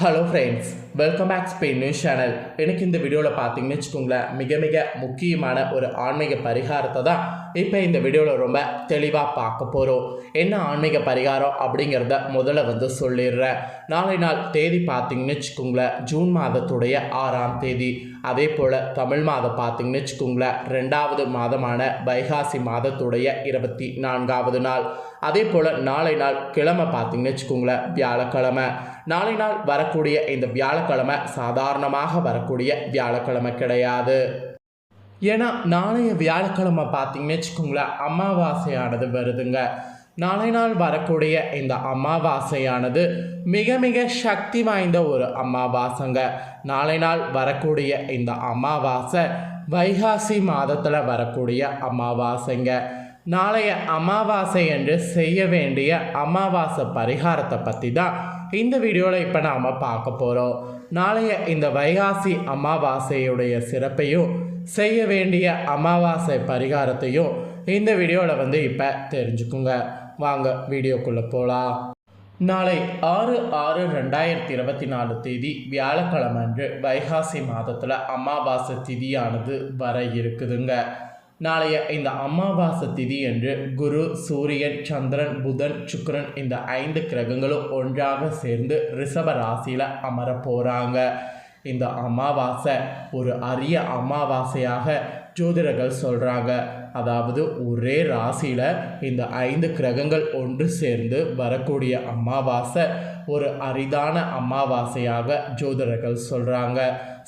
Hello friends welcome back Spain news channel எனக்கு இந்த வீடியோவில் பார்த்தீங்கன்னு வச்சுக்கோங்களேன் மிக மிக முக்கியமான ஒரு ஆன்மீக பரிகாரத்தை தான் இப்போ இந்த வீடியோவில் ரொம்ப தெளிவாக பார்க்க போகிறோம் என்ன ஆன்மீக பரிகாரம் அப்படிங்கிறத முதல்ல வந்து சொல்லிடுறேன். நாளை நாள் தேதி பார்த்தீங்கன்னு வச்சுக்கோங்களேன் ஜூன் மாதத்துடைய ஆறாம் தேதி. அதே போல் தமிழ் மாதம் பார்த்தீங்கன்னு வச்சுக்கோங்களேன் ரெண்டாவது மாதமான வைகாசி மாதத்துடைய இருபத்தி நான்காவது நாள். அதே போல் நாளை நாள் கிழமை பார்த்தீங்கன்னு வச்சுக்கோங்களேன் வியாழக்கிழமை. நாளை நாள் வரக்கூடிய இந்த வியாழக்கிழமை சாதாரணமாக வரக்கூடிய வியாழக்கிழமை கிடையாது. ஏன்னா நாளைய வியாழக்கிழமை பார்த்தீங்கன்னு வச்சுக்கோங்களேன் அமாவாசையானது வருதுங்க. நாளை நாள் வரக்கூடிய இந்த அமாவாசையானது மிக மிக சக்தி வாய்ந்த ஒரு அமாவாசைங்க. நாளை நாள் வரக்கூடிய இந்த அமாவாசை வைகாசி மாதத்தில் வரக்கூடிய அமாவாசைங்க. நாளைய அமாவாசை என்று செய்ய வேண்டிய அமாவாசை பரிகாரத்தை பற்றி தான் இந்த வீடியோவில் இப்போ நாம் பார்க்க போகிறோம் நாளைய இந்த வைகாசி அமாவாசையுடைய சிறப்பையும் செய்ய வேண்டிய அமாவாசை பரிகாரத்தையும் இந்த வீடியோவில் வந்து இப்போ தெரிஞ்சுக்குங்க. வாங்க வீடியோக்குள்ளே போகலாம் நாளை ஆறு ஆறு ரெண்டாயிரத்தி இருபத்தி நாலு தேதி வியாழக்கிழமன்று வைகாசி மாதத்தில் அமாவாசை திதியானது வர இருக்குதுங்க. நாளைய இந்த அமாவாசை திதி என்று குரு சூரியன் சந்திரன் புதன் சுக்கரன் இந்த ஐந்து கிரகங்களும் ஒன்றாக சேர்ந்து ரிஷப ராசியில் அமர போகிறாங்க இந்த அமாவாசை ஒரு அரிய அமாவாசையாக ஜோதிடர்கள் சொல்கிறாங்க அதாவது ஒரே ராசியில் இந்த ஐந்து கிரகங்கள் ஒன்று சேர்ந்து வரக்கூடிய அமாவாசை ஒரு அரிதான அமாவாசையாக ஜோதிடர்கள் சொல்கிறாங்க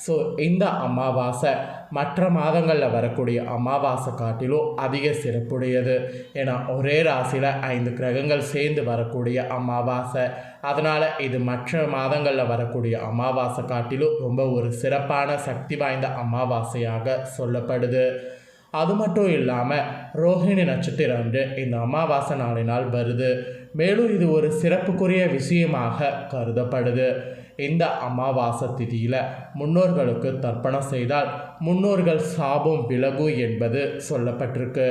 ஸோ இந்த அமாவாசை மற்ற மாதங்களில் வரக்கூடிய அமாவாசை காட்டிலும் அதிக சிறப்புடையது. ஏன்னா ஒரே ராசியில் ஐந்து கிரகங்கள் சேர்ந்து வரக்கூடிய அமாவாசை. அதனால் இது மற்ற மாதங்களில் வரக்கூடிய அமாவாசை காட்டிலும் ரொம்ப ஒரு சிறப்பான சக்தி வாய்ந்த அமாவாசையாக சொல்லப்படுது. அது மட்டும் இல்லாமல் ரோஹிணி நட்சத்திரம் இந்த அமாவாசை நாளினால் வருது. மேலும் இது ஒரு சிறப்புக்குரிய விஷயமாக கருதப்படுது. இந்த அமாவாசை திதியில் முன்னோர்களுக்கு தர்ப்பணம் செய்தால் முன்னோர்கள் சாபம் விலகும் என்பது சொல்லப்பட்டிருக்கு.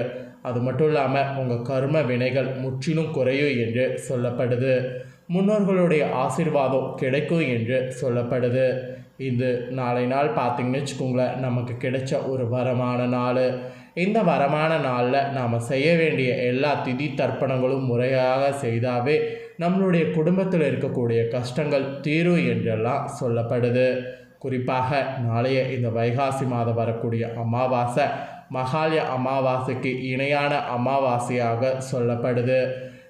அது மட்டும் இல்லாமல் உங்கள் கர்ம வினைகள் முற்றிலும் குறையும் என்று சொல்லப்படுது. முன்னோர்களுடைய ஆசீர்வாதம் கிடைக்கும் என்று சொல்லப்படுது. இது நாளை நாள் பார்த்தீங்கன்னு வச்சுக்கோங்களேன் நமக்கு கிடைச்ச ஒரு வரமான நாள். இந்த வரமான நாளில் நாம் செய்ய வேண்டிய எல்லா திதி தர்ப்பணங்களும் முறையாக செய்தாவே நம்மளுடைய குடும்பத்தில் இருக்கக்கூடிய கஷ்டங்கள் தீரும் என்றெல்லாம் சொல்லப்படுது. குறிப்பாக நாளைய இந்த வைகாசி மாதம் வரக்கூடிய அமாவாசை மகாலய அமாவாசைக்கு இணையான அமாவாசையாக சொல்லப்படுது.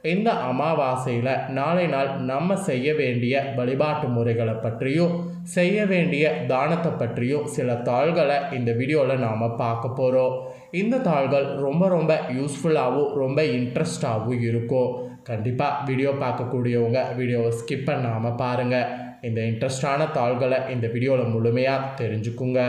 இந்த அமாவாசையில் நாளை நாள் நம்ம செய்ய வேண்டிய வழிபாட்டு முறைகளை பற்றியும் செய்ய வேண்டிய தானத்தை பற்றியும் சில தாள்களை இந்த வீடியோவில் நாம் பார்க்க போகிறோம் இந்த தாள்கள் ரொம்ப ரொம்ப யூஸ்ஃபுல்லாகவும் ரொம்ப இன்ட்ரெஸ்டாகவும் இருக்கும். கண்டிப்பாக வீடியோ பார்க்கக்கூடியவங்க வீடியோவை ஸ்கிப் பண்ணாமல் பாருங்கள் இந்த இன்ட்ரெஸ்டான தாள்களை இந்த வீடியோவில் முழுமையாக தெரிஞ்சுக்குங்க.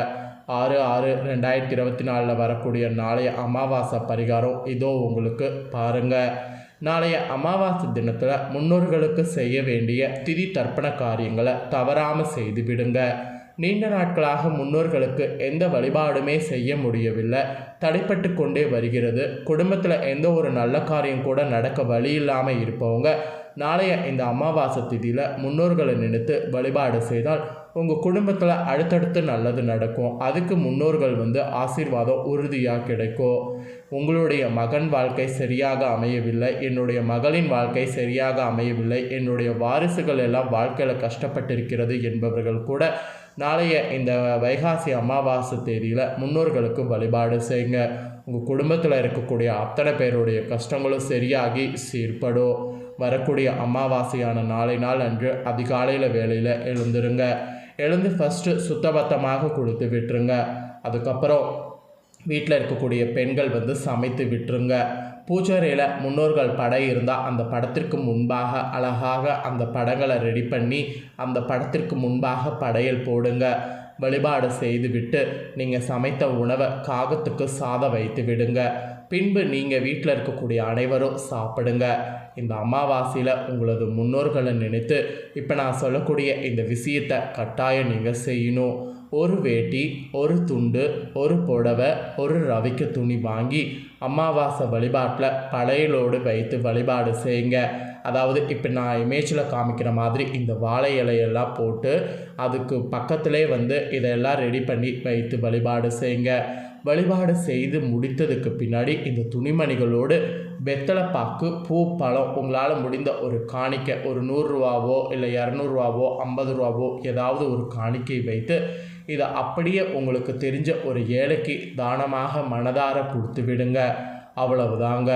ஆறு ஆறு ரெண்டாயிரத்தி இருபத்தி நாலில் வரக்கூடிய நாளைய அமாவாசை பரிகாரம் இதோ உங்களுக்கு பாருங்கள் நாளைய அமாவாசை தினத்தில் முன்னோர்களுக்கு செய்ய வேண்டிய திதி தர்ப்பண காரியங்களை தவறாமல் செய்து விடுங்க. நீண்ட நாட்களாக முன்னோர்களுக்கு எந்த வழிபாடுமே செய்ய முடியவில்லை. தடைப்பட்டு கொண்டே வருகிறது. குடும்பத்தில் எந்த ஒரு நல்ல காரியம் கூட நடக்க வழி இல்லாமல் இருப்பவங்க நாளைய இந்த அமாவாசை திதியில் முன்னோர்களை நினைத்து வழிபாடு செய்தால் உங்கள் குடும்பத்தில் அடுத்தடுத்து நல்லது நடக்கும். அதுக்கு முன்னோர்கள் வந்து ஆசீர்வாதம் உறுதியாக கிடைக்கும். உங்களுடைய மகன் வாழ்க்கை சரியாக அமையவில்லை. என்னுடைய மகளின் வாழ்க்கை சரியாக அமையவில்லை. என்னுடைய வாரிசுகள் எல்லாம் வாழ்க்கையில் கஷ்டப்பட்டிருக்கிறது என்பவர்கள் கூட நாளைய இந்த வைகாசி அமாவாசை தேதியில் முன்னோர்களுக்கு வழிபாடு செய்யுங்க. உங்கள் குடும்பத்தில் இருக்கக்கூடிய அத்தனை பேருடைய கஷ்டங்களும் சரியாகி சீர்படும். வரக்கூடிய அமாவாசையான நாளை நாள் அன்று அதிகாலையில் வேலையில் எழுந்துருங்க. எழுந்து ஃபஸ்ட்டு சுத்தபத்தமாக கொடுத்து விட்டுருங்க. அதுக்கப்புறம் வீட்டில் இருக்கக்கூடிய பெண்கள் வந்து சமைத்து விட்டுருங்க. பூஜைறையில் முன்னோர்கள் படம் இருந்தால் அந்த படத்திற்கு முன்பாக அழகாக அந்த படங்களை ரெடி பண்ணி அந்த படத்திற்கு முன்பாக படையல் போடுங்க. வழிபாடு செய்துவிட்டு நீங்கள் சமைத்த உணவை காகத்துக்கு சாதம் வைத்து விடுங்க. பின்பு நீங்கள் வீட்டில் இருக்கக்கூடிய அனைவரும் சாப்பிடுங்க. இந்த அமாவாசையில் உங்களது முன்னோர்களை நினைத்து இப்போ நான் சொல்லக்கூடிய இந்த விஷயத்தை கட்டாயம் நீங்கள் செய்யணும். ஒரு வேட்டி ஒரு துண்டு ஒரு புடவை ஒரு ரவிக்க துணி வாங்கி அமாவாசை வழிபாட்டில் பழையலோடு வைத்து வழிபாடு செய்யுங்க. அதாவது இப்போ நான் இமேஜில் காமிக்கிற மாதிரி இந்த வாழை இலையெல்லாம் போட்டு அதுக்கு பக்கத்திலே வந்து இதெல்லாம் ரெடி பண்ணி வைத்து வழிபாடு செய்யுங்க. வழிபாடு செய்து முடித்ததுக்கு பின்னாடி இந்த துணிமணிகளோடு வெத்தலை பாக்கு பூ பழம் உங்களால் முடிந்த ஒரு காணிக்கை ஒரு நூறுரூவாவோ இல்லை இரநூறுவாவோ ஐம்பது ரூபாவோ ஏதாவது ஒரு காணிக்கை வைத்து இதை அப்படியே உங்களுக்கு தெரிஞ்ச ஒரு ஏழைக்கு தானமாக மனதார கொடுத்து விடுங்க. அவ்வளவுதாங்க.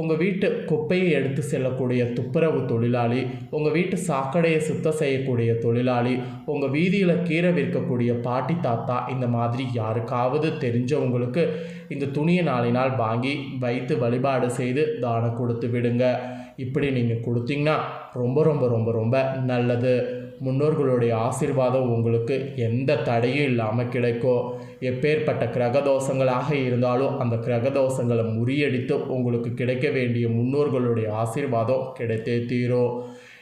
உங்கள் வீட்டு குப்பையை எடுத்து செல்லக்கூடிய துப்புரவு தொழிலாளி உங்கள் வீட்டு சாக்கடையை சுத்தம் செய்யக்கூடிய தொழிலாளி உங்கள் வீதியில் கீரை விற்கக்கூடிய பாட்டி தாத்தா இந்த மாதிரி யாருக்காவது தெரிஞ்சவங்களுக்கு இந்த துணியை நாளினால் வாங்கி வைத்து வழிபாடு செய்து தானம் கொடுத்து விடுங்க. இப்படி நீங்கள் கொடுத்தீங்கன்னா ரொம்ப ரொம்ப ரொம்ப ரொம்ப நல்லது. முன்னோர்களுடைய ஆசிர்வாதம் உங்களுக்கு எந்த தடையும் இல்லாமல் கிடைக்கும் எப்பேற்பட்ட கிரகதோஷங்களாக இருந்தாலும் அந்த கிரகதோஷங்களை முறியடித்து உங்களுக்கு கிடைக்க வேண்டிய முன்னோர்களுடைய ஆசிர்வாதம் கிடைத்தே தீரும்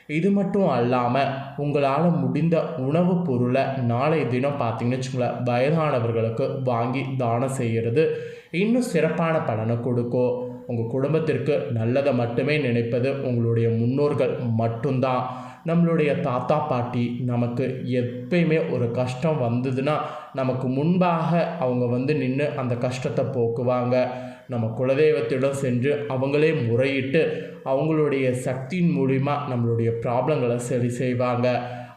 இது மட்டும் அல்லாமல் உங்களால் முடிந்த உணவுப் பொருளை நாளை தினம் பார்த்தீங்கன்னு வச்சுங்களேன் வயதானவர்களுக்கு வாங்கி தானம் செய்கிறது இன்னும் சிறப்பான பலனை கொடுக்கும் உங்கள் குடும்பத்திற்கு நல்லதை மட்டுமே நினைப்பது உங்களுடைய முன்னோர்கள் மட்டும்தான். நம்மளுடைய தாத்தா பாட்டி நமக்கு எப்பயுமே ஒரு கஷ்டம் வந்ததுன்னா நமக்கு முன்பாக அவங்க வந்து நின்று அந்த கஷ்டத்தை போக்குவாங்க. நம்ம குலதெய்வத்திடம் சென்று அவங்களே முறையிட்டு அவங்களுடைய சக்தியின் மூலிமா நம்மளுடைய ப்ராப்ளங்களை சரி செய்வாங்க.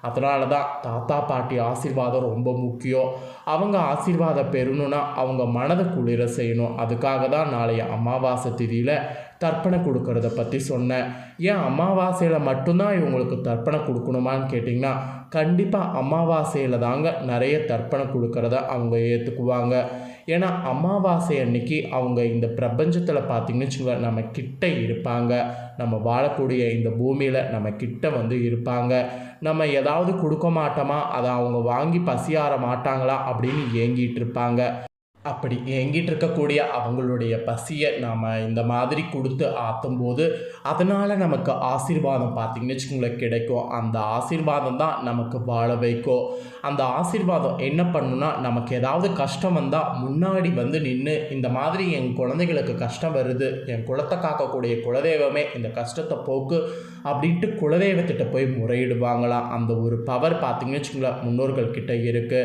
அதனால தான் தாத்தா பாட்டி ஆசீர்வாதம் ரொம்ப முக்கியம். அவங்க ஆசீர்வாதம் பெறணும்னா அவங்க மனதை குளிர செய்யணும். அதுக்காக தான் நாளைய அமாவாசை திதியில் தர்ப்பணம் கொடுக்கறத பற்றி சொன்னேன். ஏன் அமாவாசையில் மட்டும்தான் இவங்களுக்கு தர்ப்பணம் கொடுக்கணுமான்னு கேட்டிங்கன்னா கண்டிப்பாக அமாவாசையில் தாங்க நிறைய தர்ப்பணம் கொடுக்கறத அவங்க ஏற்றுக்குவாங்க ஏன்னா அமாவாசை அன்னைக்கு அவங்க இந்த பிரபஞ்சத்தில் பார்த்திங்கன்னு வச்சுக்கோங்க நம்ம கிட்ட இருப்பாங்க. நம்ம வாழக்கூடிய இந்த பூமியில் நம்ம கிட்ட வந்து இருப்பாங்க. நம்ம ஏதாவது கொடுக்க மாட்டோமா? அதை அவங்க வாங்கி பசியாற மாட்டாங்களா? அப்படின்னு ஏங்கிட்டு இருப்பாங்க. அப்படி ஏங்கிட்டு இருக்கக்கூடிய அவங்களுடைய பசியை நாம் இந்த மாதிரி கொடுத்து ஆற்றும்போது அதனால் நமக்கு ஆசீர்வாதம் பார்த்திங்கன்னு வச்சுக்கோங்களேன் கிடைக்கும். அந்த ஆசீர்வாதம் தான் நமக்கு வாழ வைக்கும். அந்த ஆசீர்வாதம் என்ன பண்ணுன்னா நமக்கு ஏதாவது கஷ்டம் வந்தால் முன்னாடி வந்து நின்று இந்த மாதிரி என் குழந்தைகளுக்கு கஷ்டம் வருது என் குலத்தை காக்கக்கூடிய குலதெய்வமே இந்த கஷ்டத்தை போக்கு அப்படின்ட்டு குலதெய்வத்திட்ட போய் முறையிடுவாங்களாம் அந்த ஒரு பவர் பார்த்திங்கன்னு வச்சுக்கோங்களேன் முன்னோர்கள் கிட்ட இருக்குது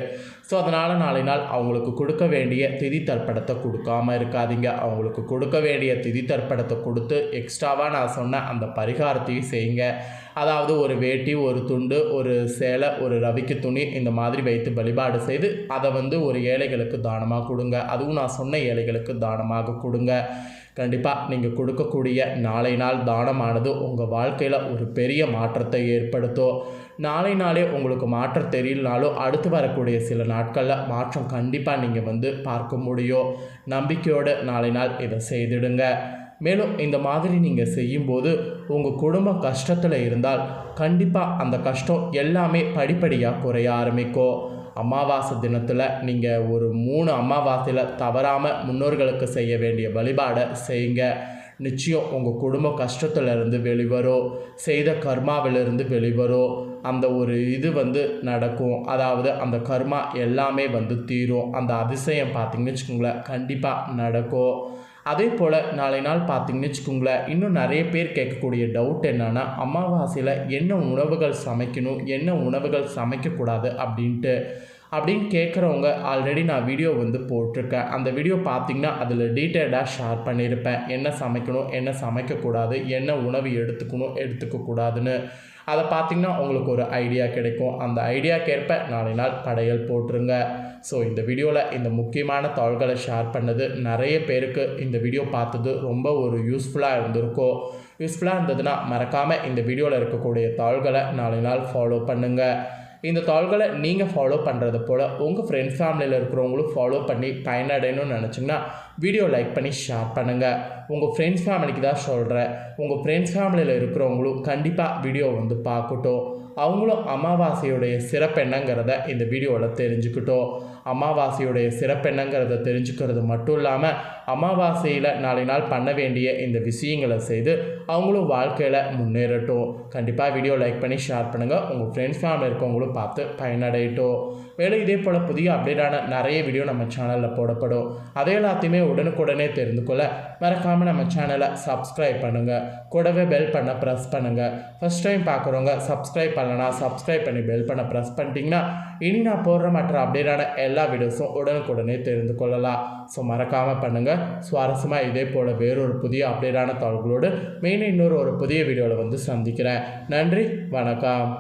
ஸோ அதனால் நாளை நாள் அவங்களுக்கு கொடுக்க வேண்டிய திதி தர்ப்பணத்தை கொடுக்காம இருக்காதீங்க. அவங்களுக்கு கொடுக்க வேண்டிய திதி தர்ப்பணத்தை கொடுத்து எக்ஸ்ட்ராவாக நான் சொன்ன அந்த பரிகாரத்தையும் செய்யுங்க. அதாவது ஒரு வேட்டி ஒரு துண்டு ஒரு சேலை ஒரு ரவிக்கு துணி இந்த மாதிரி வைத்து வழிபாடு செய்து அதை வந்து ஒரு ஏழைகளுக்கு தானமாக கொடுங்க. அதுவும் நான் சொன்ன ஏழைகளுக்கு தானமாக கொடுங்க. கண்டிப்பாக நீங்கள் கொடுக்கக்கூடிய நாளை நாள் தானமானது உங்கள் வாழ்க்கையில் ஒரு பெரிய மாற்றத்தை ஏற்படுத்தும். நாளை நாளே உங்களுக்கு மாற்றம் தெரியலனாலும் அடுத்து வரக்கூடிய சில நாட்களில் மாற்றம் கண்டிப்பாக நீங்கள் வந்து பார்க்க முடியும். நம்பிக்கையோடு நாளை நாள் இதை செய்திடுங்க. மேலும் இந்த மாதிரி நீங்கள் செய்யும்போது உங்கள் குடும்பம் கஷ்டத்தில் இருந்தால் கண்டிப்பாக அந்த கஷ்டம் எல்லாமே படிப்படியாக குறைய ஆரம்பிக்கும். அமாவாசை தினத்தில் நீங்கள் ஒரு மூணு அமாவாசையில் தவறாமல் முன்னோர்களுக்கு செய்ய வேண்டிய வழிபாடை செய்யுங்க. நிச்சயம் உங்கள் குடும்ப கஷ்டத்துலேருந்து வெளிவரும். செய்த கர்மாவிலிருந்து வெளிவரும். அந்த ஒரு இது வந்து நடக்கும். அதாவது அந்த கர்மா எல்லாமே வந்து தீரும். அந்த அதிசயம் பார்த்திங்கன்னு வச்சுக்கோங்களேன் கண்டிப்பாக நடக்கும். அதே போல் நாளை நாள் பார்த்தீங்கன்னு வச்சுக்கோங்களேன் இன்னும் நிறைய பேர் கேட்கக்கூடிய டவுட் என்னென்னா அமாவாசையில் என்ன உணவுகள் சமைக்கணும் என்ன உணவுகள் சமைக்கக்கூடாது அப்படின்ட்டு. அப்படின்னு கேட்குறவங்க ஆல்ரெடி நான் வீடியோ வந்து போட்டிருக்கேன். அந்த வீடியோ பார்த்தீங்கன்னா அதில் டீட்டெயில்டாக ஷேர் பண்ணியிருப்பேன். என்ன சமைக்கணும் என்ன சமைக்கக்கூடாது என்ன உணவு எடுத்துக்கணும் எடுத்துக்கக்கூடாதுன்னு. அதை பார்த்திங்கன்னா உங்களுக்கு ஒரு ஐடியா கிடைக்கும். அந்த ஐடியாக்கேற்ப நாளை நாள் படையல் போட்டுருங்க. ஸோ இந்த வீடியோவில் இந்த முக்கியமான தாள்களை ஷேர் பண்ணது நிறைய பேருக்கு இந்த வீடியோ பார்த்தது ரொம்ப ஒரு யூஸ்ஃபுல்லாக இருந்திருக்கும் யூஸ்ஃபுல்லாக இருந்ததுன்னா மறக்காமல் இந்த வீடியோவில் இருக்கக்கூடிய தாள்களை நாளை நாள் ஃபாலோ பண்ணுங்கள் இந்த தாள்களை நீங்கள் ஃபாலோ பண்ணுறது போல் உங்கள் ஃப்ரெண்ட்ஸ் ஃபேமிலியில் இருக்கிறவங்களும் ஃபாலோ பண்ணி பயனடையணும்னு நினச்சிங்கன்னா வீடியோ லைக் பண்ணி ஷேர் பண்ணுங்கள் உங்கள் ஃப்ரெண்ட்ஸ் ஃபேமிலிக்கு தான் சொல்கிறேன் உங்கள் ஃப்ரெண்ட்ஸ் ஃபேமிலியில் இருக்கிறவங்களும் கண்டிப்பாக வீடியோ வந்து பார்க்கட்டும். அவங்களும் அமாவாசையுடைய சிறப்பு என்னங்கிறத இந்த வீடியோவில் தெரிஞ்சுக்கிட்டோம். அமாவாசையுடைய சிறப்பு என்னங்கிறத தெரிஞ்சுக்கிறது மட்டும் இல்லாமல் அமாவாசையில் நாளை நாள் பண்ண வேண்டிய இந்த விஷயங்களை செய்து அவங்களும் வாழ்க்கையில் முன்னேறட்டும். கண்டிப்பாக வீடியோ லைக் பண்ணி ஷேர் பண்ணுங்கள் உங்கள் ஃப்ரெண்ட்ஸ் ஃபேமிலி இருக்கவங்களும் பார்த்து பயனடையட்டும். மேலும் இதே போல் புதிய அப்டேட்டான நிறைய வீடியோ நம்ம சேனலில் போடப்படும். அதை எல்லாத்தையுமே உடனுக்குடனே தெரிந்து கொள்ள மறக்காமல் நம்ம சேனலை சப்ஸ்கிரைப் பண்ணுங்கள் கூடவே பெல் பண்ண ப்ரெஸ் பண்ணுங்கள் ஃபஸ்ட் டைம் பார்க்குறவங்க சப்ஸ்கிரைப் பண்ணலன்னா சப்ஸ்கிரைப் பண்ணி பெல் பண்ண ப்ரெஸ் பண்ணிட்டீங்கன்னா இனி நான் போடுற மற்ற அப்டேட்டான எல்லா வீடியோஸும் உடனுக்குடனே தெரிந்து கொள்ளலாம். ஸோ மறக்காமல் பண்ணுங்கள் சுவாரஸ்யமாக இதே போல் வேறொரு புதிய அப்டேட்டான தகவல்களோடு மெயின் இன்னொரு ஒரு புதிய வீடியோவில் வந்து சந்திக்கிறேன். நன்றி வணக்கம்.